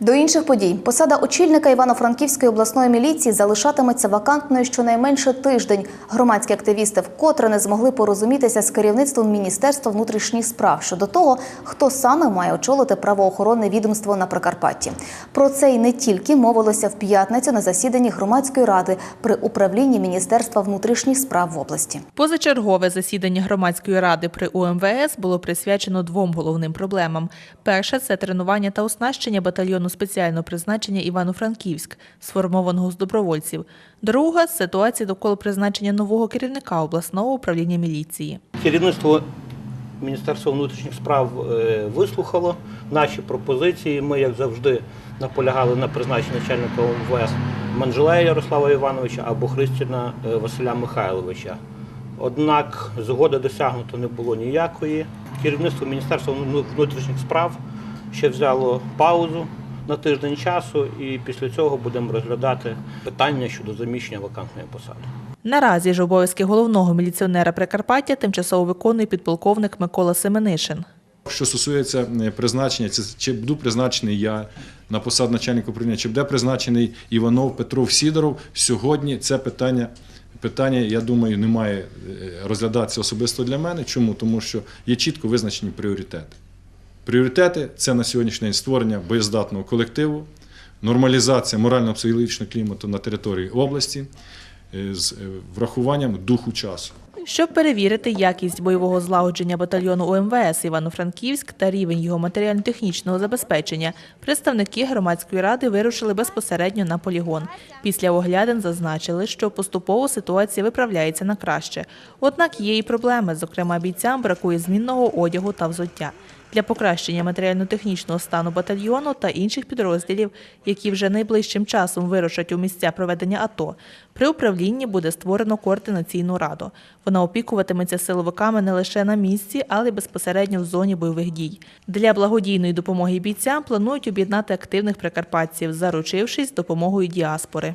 До інших подій посада очільника Івано-Франківської обласної міліції залишатиметься вакантною щонайменше тиждень. Громадські активісти вкотре не змогли порозумітися з керівництвом Міністерства внутрішніх справ щодо того, хто саме має очолити правоохоронне відомство на Прикарпатті. Про це й не тільки мовилося в п'ятницю на засіданні громадської ради при управлінні Міністерства внутрішніх справ в області. Позачергове засідання громадської ради при УМВС було присвячено двом головним проблемам. Перше це тренування та оснащення батальйону спеціального призначення Івано-Франківськ, сформованого з добровольців. Друга ситуація довкола призначення нового керівника обласного управління міліції. Керівництво Міністерства внутрішніх справ е, вислухало наші пропозиції. Ми, як завжди, наполягали на призначенні начальника ОМВС Манжелея Ярослава Івановича або Христіна е, Василя Михайловича. Однак згоди досягнуто не було ніякої. Керівництво Міністерства внутрішніх справ ще взяло паузу на тиждень часу, і після цього будемо розглядати питання щодо заміщення вакантної посади. Наразі ж обов'язки головного міліціонера Прикарпаття тимчасово виконує підполковник Микола Семенишин. Що стосується е, призначення, це чи буду призначений я на посаду начальника управління, чи буде призначений Іванов, Петров, Сідоров, сьогодні це питання, питання, я думаю, не має е, розглядатися особисто для мене. Чому? Тому що є чітко визначені пріоритети. Пріоритети це на сьогоднішній день створення боєздатного колективу, нормалізація морально-психологічного клімату на території області е, з е, врахуванням духу часу. Щоб перевірити якість бойового злагодження батальйону УМВС Івано-Франківськ та рівень його матеріально-технічного забезпечення, представники громадської ради вирушили безпосередньо на полігон. Після оглядин зазначили, що поступово ситуація виправляється на краще. Однак є і проблеми, зокрема бійцям бракує змінного одягу та взуття. Для покращення матеріально-технічного стану батальйону та інших підрозділів, які вже найближчим часом вирушать у місця проведення АТО, при управлінні буде створено координаційну раду. Вона опікуватиметься силовиками не лише на місці, але й безпосередньо в зоні бойових дій. Для благодійної допомоги бійцям планують об'єднати активних прикарпатців, заручившись допомогою діаспори.